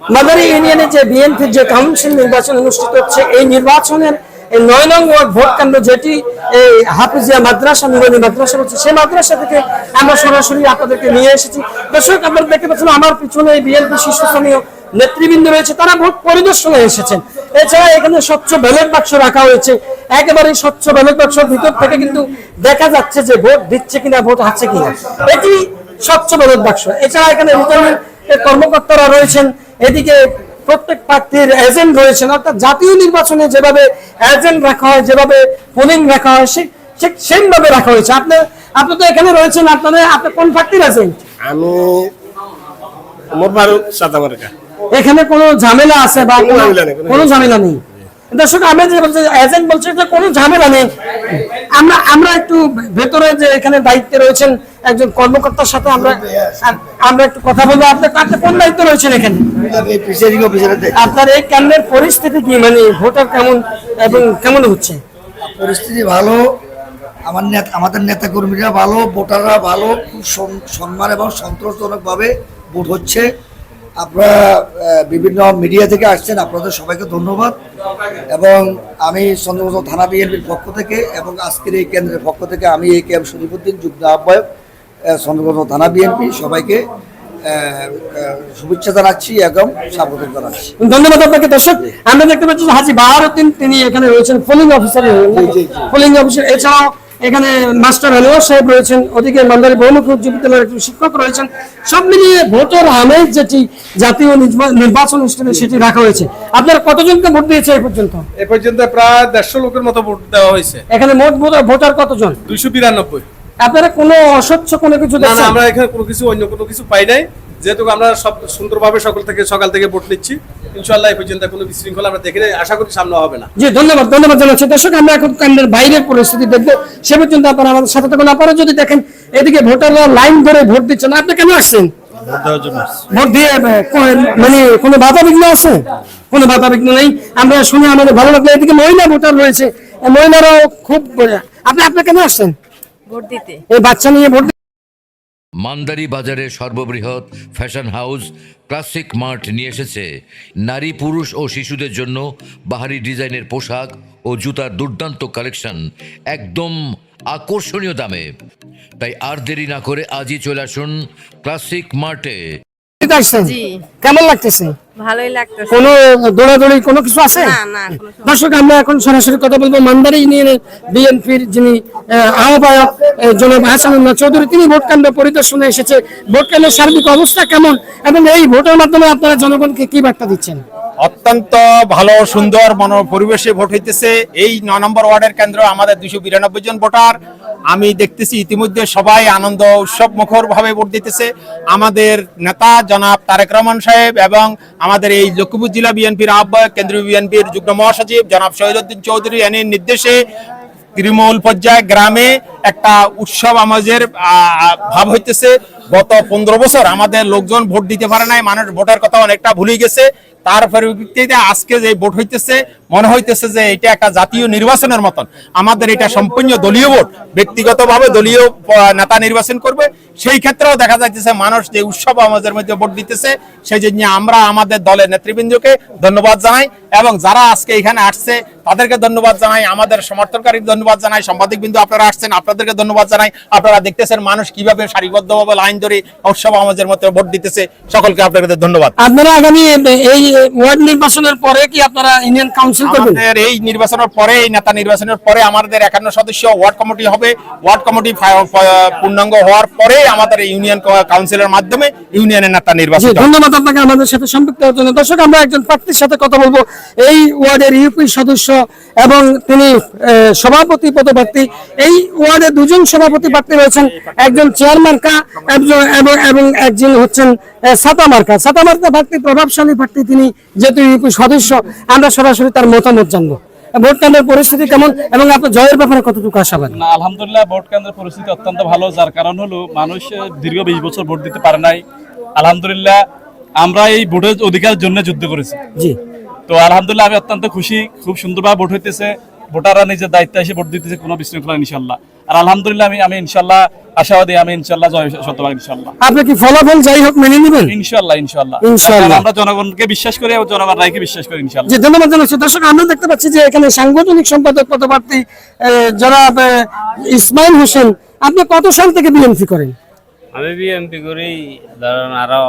মাদারি ইউনিয়নে যে বিএনপির যে কাউন্সিল নির্বাচন অনুষ্ঠিত হচ্ছে, এই নির্বাচনের এই নয় নং ওয়ার্ড ভোট কেন্দ্র যেটি এই হাফিজিয়া মাদ্রাসা নুরানি মাদ্রাসা হচ্ছে সেই মাদ্রাসা থেকে আমরা সরাসরি আপনাদেরকে নিয়ে এসেছি। দর্শক, আপনারা দেখতে পাচ্ছেন আমার পিছনে এই বিএনপি শীর্ষস্থানীয় নেতৃবৃন্দ রয়েছে, তারা ভোট পরিদর্শনে এসেছেন। এছাড়া এখানে স্বচ্ছ ব্যালট বাক্স রাখা হয়েছে। একেবারে স্বচ্ছ ব্যালট বাক্সের ভিতর থেকে কিন্তু দেখা যাচ্ছে যে ভোট দিচ্ছে কিনা, ভোট আছে কিনা। এটি স্বচ্ছ ব্যালট বাক্স। এছাড়া এখানে রিটার্নিং কর্মকর্তারা রয়েছেন এদিকে প্রত্যেক প্রার্থীর এজেন্ট রয়েছেন অর্থাৎ জাতীয় নির্বাচনে যেভাবে এজেন্ট রাখা হয় যেভাবে পোলিং রাখা হয় সে ঠিক সেমভাবে রাখা হয়েছে। আপনি আপনি তো এখানে রয়েছেন আপনাদের আপনি কোন প্রার্থীর এজেন্ট আমি মোট ফারুক সাতামার্কা এখানে কোনো ঝামেলা আছে বা কোনো- ঝামেলা নেই, দর্শক আমি যে বলছি এজেন্ট বলছে যে কোনো ঝামেলা নেই। আমরা আমরা একটু ভেতরে যে এখানে দায়িত্বে রয়েছেন একজন কর্মকর্তার সাথে আমরা আমরা একটু কথা বলব। আপনি আপনি কোন দায়িত্বে রয়েছেন এখানে? আপনার এই কেন্দ্রের পরিস্থিতি কি? মানে ভোটার কেমন এবং কেমন হচ্ছে? পরিস্থিতি ভালো আমার নেতা আমাদের নেতা কর্মীরা ভালো ভোটাররা ভালো খুব সম্মান এবং সন্তোষজনকভাবে ভোট হচ্ছে। আপনারা বিভিন্ন মিডিয়া থেকে আসছেন আপনাদের সবাইকে ধন্যবাদ। এবং আমি চন্দ্রবাজার থানা বিএনপির পক্ষ থেকে এবং আজকের এই কেন্দ্রের পক্ষ থেকে আমি এই কে এম শরীফুদ্দিন যুগ্ম আহ্বায়ক আহ, চন্দ্রবাজার থানা বিএনপি সবাইকে শুভেচ্ছা জানাচ্ছি এবং স্বাগত জানাচ্ছি। ধন্যবাদ আপনাকে দর্শক। আমরা দেখতে পাচ্ছি হাজি বাহারুদ্দিন তিনি এখানে রয়েছেন পোলিং অফিসার পোলিং অফিসার এছাড়াও এখানে মাস্টার আনোয়ার সাহেব রয়েছেন ওদিকে মান্দারি বহুমুখী উচ্চ বিদ্যালয়ের একজন শিক্ষক রয়েছেন। সব মিলিয়ে ভোটার আমেজ যেটি জাতীয় নির্বাচন অনুষ্ঠানে সেটি রাখা হয়েছে। আপনারা কতজনকে ভোট দিয়েছে এই পর্যন্ত? এ পর্যন্ত প্রায় দেড়শো লোকের মতো ভোট দেওয়া হয়েছে। এখানে মোট ভোটার- ভোটার কতজন? দুইশো বিরানব্বই। আপনারা কোনো অস্বচ্ছ কোনো কিছু না আমরা এখানে কোনো কিছু অন্য কোনো কিছু পাই নাই। যেহেতু আমরা সব সুন্দরভাবে সকল থেকে সকাল থেকে ভোট নিচ্ছি ইনশাল্লাহ এই পর্যন্ত কোনো বিশৃঙ্খলা আমরা দেখে আশা করি সামনে হবে না। জি ধন্যবাদ ধন্যবাদ জানাচ্ছি। দর্শক আমরা এখন কেন্দ্রের বাইরের পরিস্থিতি দেখব। সে পর্যন্ত আপনারা আমাদের সাথে থাকুন। আপনারা যদি দেখেন এদিকে ভোটাররা লাইন ধরে ভোট দিচ্ছেন আপনি কেন আসছেন? ভোট দিয়ে মানে কোনো বাধা বিঘ্ন আছে? কোনো বাধা বিঘ্ন নেই। আমরা শুনে আমাদের ভালো লাগল। এদিকে মহিলা ভোটার রয়েছে। এই মহিলারাও খুব আপনি আপনি কেন আসছেন? ভোট দিতে। এই বাচ্চা নিয়ে ভোট মান্দারি বাজারে সর্ববৃহৎ ফ্যাশন হাউস ক্লাসিক মার্ট নিয়ে এসেছে। নারী, পুরুষ ও শিশুদের জন্য বাহারি ডিজাইনের পোশাক ও জুতার দুর্দান্ত কালেকশন একদম আকর্ষণীয় দামে। তাই আর দেরি না করে আজই চলে আসুন ক্লাসিক মার্টে। দিতে আসছেন কেমন লাগতেছে? ভালোই লাগতেছে। কোনো দৌড়াদৌড়ি কোনো কিছু আছে? না না কোনো সমস্যা দর্শক আমরা এখন সরাসরি কথা বলব মান্দারি ইউনিয়নের বিএনপির যিনি আহ্বায়ক জনাব হাসানুল্লাহ চৌধুরী তিনি ভোট পরিদর্শনে এসেছে। ভোট সার্বিক অবস্থা কেমন? এবং এই ভোটের মাধ্যমে আপনারা জনগণকে কি বার্তা দিচ্ছেন? অত্যন্ত ভালো সুন্দর মন পরিবেশে ভোট হইতেছে। এই ন নম্বর ওয়ার্ডের কেন্দ্র আমাদের দুশো বিরানব্বই জন ভোটার। আমি দেখতেছি ইতিমধ্যে সবাই আনন্দ উৎসব মুখর ভাবে ভোট দিতেছে। আমাদের নেতা জনাব তারেক রহমান সাহেব এবং আমাদের এই লক্ষ্মীপুর জেলা বিএনপির আহ্বায়ক, কেন্দ্রীয় বিএনপির যুগ্ম মহাসচিব জনাব শহীদুদ্দিন চৌধুরী এনের নির্দেশে তৃণমূল পর্যায়ে গ্রামে একটা উৎসব আমাদের ভাব হইতেছে। গত পনেরো বছর আমাদের লোকজন ভোট দিতে পারে নাই, মানুষ ভোটের কথা অনেকটা ভুলে গেছে। তার পরিপ্রেক্ষিতে আজকে যে ভোট হইতেছে মনে হইতেছে যে এটা একটা জাতীয় নির্বাচনের মতন। আমাদের এটা সম্পূর্ণ দলীয় ভোট। ব্যক্তিগতভাবে দলীয় নেতা নির্বাচন করবে। সেই ক্ষেত্রেও দেখা যাইতেছে মানুষ যে উৎসব আমাদের মধ্যে ভোট দিতেছে সেই জন্য আমরা আমাদের দলের নেতৃবৃন্দকে ধন্যবাদ জানাই এবং যারা আজকে এখানে আসছে, তাদেরকে ধন্যবাদ জানাই, আমাদের সমর্থনকারী ধন্যবাদ জানাই সাংবাদিক বিন্দু আপনারা আসছেন, আপনাদেরকে ধন্যবাদ জানাই। আপনারা দেখতেছেন মানুষ কীভাবে সারিবদ্ধভাবে লাইন ধরে উৎসব আমাদের মধ্যে ভোট দিতেছে। সকলকে আপনাদের ধন্যবাদ। আপনারা আগামী এই ওয়ার্ড নির্বাচনের পরে কি আপনারা ইন্ডিয়ান কাউন্সিল করবেন আমাদের এই নির্বাচনের পরে এই নেতা নির্বাচনের পরে আমাদের একান্ন সদস্য ওয়ার্ড কমিটি হবে। ওয়ার্ড কমিটি পূর্ণাঙ্গ হওয়ার পরে আমাদের ইউনিয়ন কাউন্সিলের মাধ্যমে ইউনিয়নের নেতা হবে। ধন্যবাদ আপনাকে আমাদের সাথে সম্পৃক্ত হওয়ার জন্য। দর্শক আমরা একজন প্রার্থীর সাথে কথা বলব। এই ওয়ার্ডের ইউপি সদস্য এবং তিনি সভাপতি পদপ্রার্থী। এই ওয়ার্ডে দুজন সভাপতি প্রার্থী রয়েছেন। একজন চেয়ারম্যান কা একজন এবং এবং একজন হচ্ছেন আহ, সাতা মার্কা প্রার্থী প্রভাবশালী প্রার্থী তিনি যেহেতু ইউপি সদস্য। আমরা সরাসরি তার মতামত জানব ভোট কেন্দ্রের পরিস্থিতি কেমন এবং আপনার জয়ের ব্যাপারে কতটুকু আশাবাদ? না আলহামদুলিল্লাহ ভোট কেন্দ্রের পরিস্থিতি অত্যন্ত ভালো যার কারণ হলো মানুষ দীর্ঘ বিশ বছর ভোট দিতে পারে নাই। আলহামদুলিল্লাহ আমরা এই ভোটের অধিকারের জন্য যুদ্ধ করেছি। জি। তো আলহামদুলিল্লাহ আমি অত্যন্ত খুশি খুব সুন্দরভাবে ভোট হইতেছে। ভোটাররা নিজের দায়িত্ব এসে ভোট দিতেছে কোনো বিশৃঙ্খলা ইনশাল্লাহ। আর আলহামদুলিল্লাহ আমি আমি ইনশাল্লাহ আশাবাদী আমি ইনশাল্লাহ জয় শতভাগ ইনশাল্লাহ। আপনি কি ফলাফল যাই হোক মেনে নেবেন? ইনশাল্লাহ ইনশাল্লাহ। ইনশাআল্লাহ। কারণ আমরা জনগণকে বিশ্বাস করি এবং জনগণ রায়কে বিশ্বাস করি ইনশাল্লাহ। জি ধন্যবাদ জানাচ্ছি। দর্শক আমরা দেখতে পাচ্ছি যে এখানে সাংগঠনিক সম্পাদক পদপ্রার্থী জনাব ইসমাইল হোসেন আপনি কত সাল থেকে বিএনপি করেন? আমি বিএনপি করি ধরেন আরও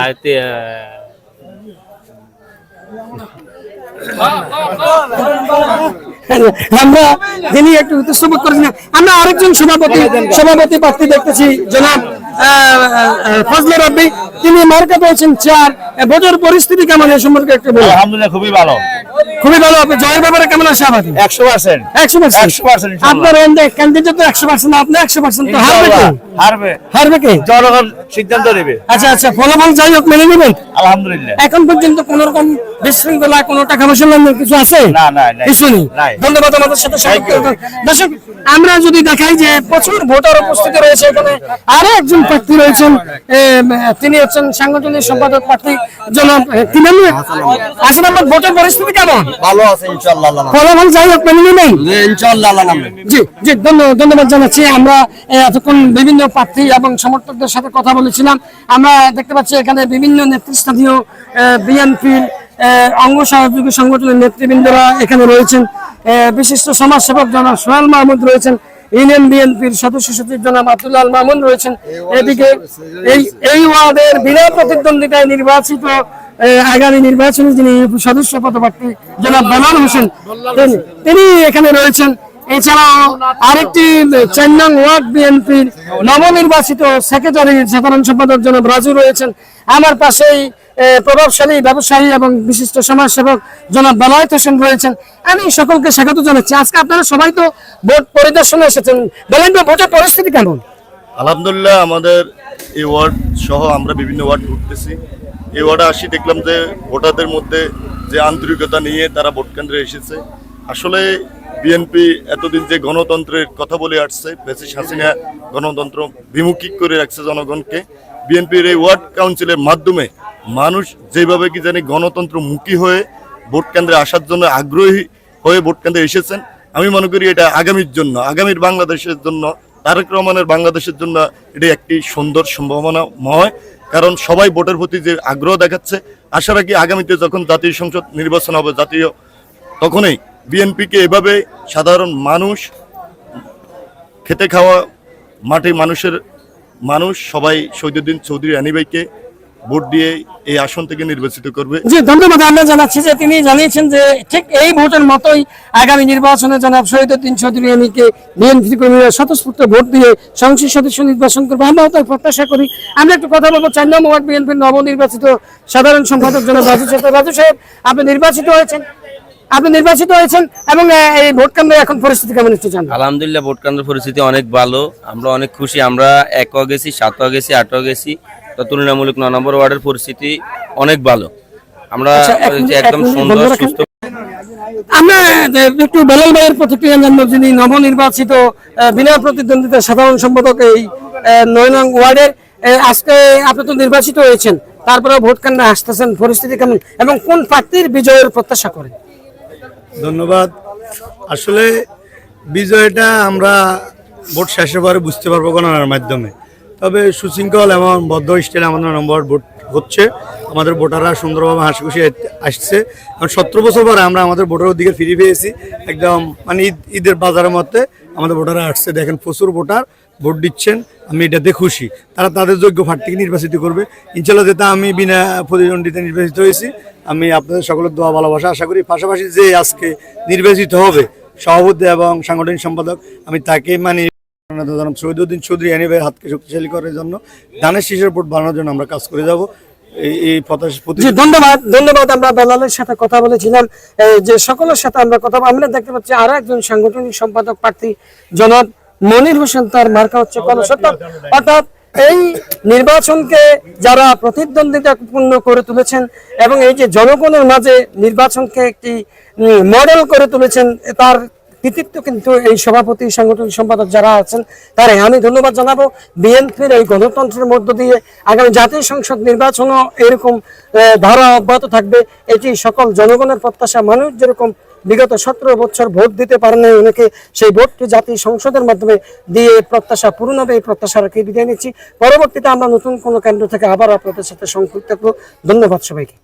আয়তে আমরা যিনি একটু উৎসবক করেছিলেন আমরা আরেকজন সভাপতি সভাপতি প্রার্থী দেখতেছি। জনাব ফজলে রব্বি তিনি মার্কা পেয়েছেন চার। ভোটের পরিস্থিতি কেমন এ সম্পর্কে একটু বলুন। আলহামদুলিল্লাহ খুবই ভালো। খুবই ভালো আপনি জয়ের ব্যাপারে কেমন আশাবাদী একশো পার্সেন্ট একশো পার্সেন্ট 100% ইনশাআল্লাহ। আপনার ক্যান্ডিডেট তো একশো পার্সেন্ট আপনি একশো পার্সেন্ট তো হারবে কে? হারবে। হারবে কে? জনগণ সিদ্ধান্ত নেবে। আচ্ছা আচ্ছা ফলাফল যাই হোক মেনে নেবেন? আলহামদুলিল্লাহ। এখন পর্যন্ত কোন রকম বিশৃঙ্খলা কোন টাকা পয়সা লেনদেন কিছু আছে? না, না। কিছু নেই। ধন্যবাদ আমাদের সাথে দর্শক আমরা যদি দেখাই যে প্রচুর ভোটার উপস্থিত রয়েছে এখানে আরও একজন প্রার্থী রয়েছেন তিনি হচ্ছেন সাংগঠনিক সম্পাদক প্রার্থী জনাব এ, কি নাম আসলে আমার ভোটের পরিস্থিতি কেমন? ভালো আছে ফলাফল যাই হোক মেনে জি জি ধন্য- ধন্যবাদ জানাচ্ছি। আমরা এতক্ষণ বিভিন্ন প্রার্থী এবং সমর্থকদের সাথে কথা বলেছিলাম। আমরা দেখতে পাচ্ছি এখানে বিভিন্ন নেতৃস্থানীয় বিএনপির অঙ্গ সহযোগী সংগঠনের নেতৃবৃন্দরা এখানে রয়েছেন। বিশিষ্ট সমাজসেবক জনাব সোহেল মাহমুদ রয়েছেন। ইউনিয়ন বিএনপির সদস্য সচিব জনাব আব্দুল্লাহ মামুন রয়েছেন। এদিকে এই এই ওয়ার্ডের বিনা প্রতিদ্বন্দ্বিতায় নির্বাচিত আগামী নির্বাচনে যিনি সদস্য পদপ্রার্থী জনাব বেলাল হোসেন, তিনি- এখানে রয়েছেন। এছাড়াও আরেকটি চার নং ওয়ার্ড বিএনপির নবনির্বাচিত সেক্রেটারি, সাধারণ সম্পাদক জনাব রাজু রয়েছেন। আমার পাশেই প্রভাবশালী ব্যবসায়ী এবং বিশিষ্ট সমাজসেবক জনাব বেলায়েত হোসেন রয়েছেন। আমি সকলকে স্বাগত জানাচ্ছি। আজকে আপনারা সবাই তো ভোট পরিদর্শনে এসেছেন। বলেন ভোটের পরিস্থিতি কেমন? আলহামদুলিল্লাহ, আমাদের এই ওয়ার্ড সহ আমরা বিভিন্ন ওয়ার্ড ঘুরতেছি। এই ওয়ার্ডে আসি, দেখলাম যে ভোটারদের মধ্যে যে আন্তরিকতা নিয়ে তারা ভোট কেন্দ্রে এসেছে। আসলে বিএনপি এতদিন যে গণতন্ত্রের কথা বলে আসছে বেশি হাসিনা গণতন্ত্র বিমুখী করে রাখছে জনগণকে। বিএনপির এই ওয়ার্ড কাউন্সিলের মাধ্যমে মানুষ যেভাবে কি জানি গণতন্ত্রমুখী হয়ে ভোট কেন্দ্রে আসার জন্য আগ্রহী হয়ে ভোট কেন্দ্রে এসেছেন, আমি মনে করি এটা আগামীর জন্য, আগামীর বাংলাদেশের জন্য, তারেক রহমানের বাংলাদেশের জন্য এটি একটি সুন্দর সম্ভাবনাময় কারণ সবাই ভোটের প্রতি যে আগ্রহ দেখাচ্ছে, আশা রাখি আগামীতে যখন জাতীয় সংসদ নির্বাচন হবে জাতীয়, তখনই বিএনপিকে এভাবে সাধারণ মানুষ, খেতে খাওয়া মাঠে মানুষের, মানুষ সবাই শহীদুদ্দিন চৌধুরী আনিবাইকে ভোট দিয়ে এই আসন থেকে নির্বাচিত করবে। জি ধন্যবাদ। আমরা জানাচ্ছি যে তিনি জানিয়েছেন যে ঠিক এই ভোটের মতোই আগামী নির্বাচনে জনাব শহীদুদ্দিন চৌধুরী আলীকে বিএনপি কর্মীরা স্বতঃস্ফূর্ত ভোট দিয়ে সংসদ সদস্য নির্বাচন করবে। আমরাও তাই প্রত্যাশা করি। আমরা একটু কথা বলব। চার নম্বর ওয়ার্ড বিএনপির নবনির্বাচিত সাধারণ সম্পাদক জনাব রাজু সাহেব। রাজু সাহেব আপনি নির্বাচিত হয়েছেন। আপনি নির্বাচিত হয়েছেন এবং এই ভোট কেন্দ্রে এখন পরিস্থিতি কেমন একটু জানবেন আলহামদুলিল্লাহ ভোট কেন্দ্রের পরিস্থিতি অনেক ভালো। আমরা অনেক খুশি। আমরা একও গেছি সাতও গেছি আটও গেছি। তো তুলনামূলক ন নম্বর ওয়ার্ডের পরিস্থিতি অনেক ভালো। আমরা আচ্ছা, এক একদম সুন্দর সুস্থ আমরা একটু বেলাল ভাইয়ের প্রতিক্রিয়া জানব যিনি নবনির্বাচিত আহ, বিনা প্রতিদ্বন্দ্বিতা সাধারণ সম্পাদক এই আহ, নয় নং ওয়ার্ডের। আজকে আপনি তো নির্বাচিত হয়েছেন তারপরে ভোট কেন্দ্রে আসতেছেন পরিস্থিতি কেমন? এবং কোন প্রার্থীর বিজয়ের প্রত্যাশা করেন ধন্যবাদ। আসলে বিজয়টা আমরা ভোট শেষের পরে বুঝতে পারব গণনার মাধ্যমে। তবে সুশৃঙ্খল এবং বদ্ধ স্টাইলে আমাদের নম্বর ভোট হচ্ছে। আমাদের ভোটাররা সুন্দরভাবে হাসি খুশি আসছে। কারণ সতেরো বছর পরে আমরা আমাদের ভোটার দিকে ফিরে পেয়েছি। একদম মানে ঈদ, ঈদের বাজারের মধ্যে আমাদের ভোটাররা আসছে। দেখেন প্রচুর ভোটার ভোট দিচ্ছেন। আমি এটাতে খুশি। তারা তাদের যোগ্য প্রার্থীকে নির্বাচিত করবে। ইনশাল্লাহ যেটা আমি বিনা প্রতিদ্বন্দ্বিতা নির্বাচিত হয়েছি, আমি আপনাদের সকলের দোয়া, ভালোবাসা আশা করি। পাশাপাশি যে আজকে নির্বাচিত হবে, সভাপতি এবং সাংগঠনিক সম্পাদক, আমি তাকে মানে জনাব শহীদুদ্দিন চৌধুরী আনিবের হাতকে শক্তিশালী করার জন্য ধানের শীষের ভোট বানানোর জন্য আমরা কাজ করে যাব। এই ধন্যবাদ। ধন্যবাদ, আমরা বেলালের সাথে কথা বলেছিলাম। যে সকলের সাথে আমরা কথা আমরা দেখতে পাচ্ছি সাংগঠনিক সম্পাদক প্রার্থী মনির হোসেন, তার মার্কা হচ্ছে অর্থাৎ এই নির্বাচনকে যারা প্রতিদ্বন্দ্বিতাপূর্ণ করে তুলেছেন এবং এই যে জনগণের মাঝে নির্বাচনকে একটি মডেল করে তুলেছেন তার কৃতিত্ব কিন্তু এই সভাপতি, সাংগঠনিক সম্পাদক যারা আছেন, তারাই। আমি ধন্যবাদ জানাব বিএনপির এই গণতন্ত্রের মধ্য দিয়ে। আগামী জাতীয় সংসদ নির্বাচনও এরকম ধারা অব্যাহত থাকবে। এটি সকল জনগণের প্রত্যাশা। মানুষ যেরকম বিগত সতেরো বছর ভোট দিতে পারেন অনেকে সেই ভোটটি জাতীয় সংসদের মাধ্যমে দিয়ে প্রত্যাশা পূরণ হবে, এই প্রত্যাশা রেখে বিদায় নিচ্ছি। পরবর্তীতে আমরা নতুন কোনো কেন্দ্র থেকে আবার আপনাদের সাথে সংযুক্ত ধন্যবাদ সবাইকে।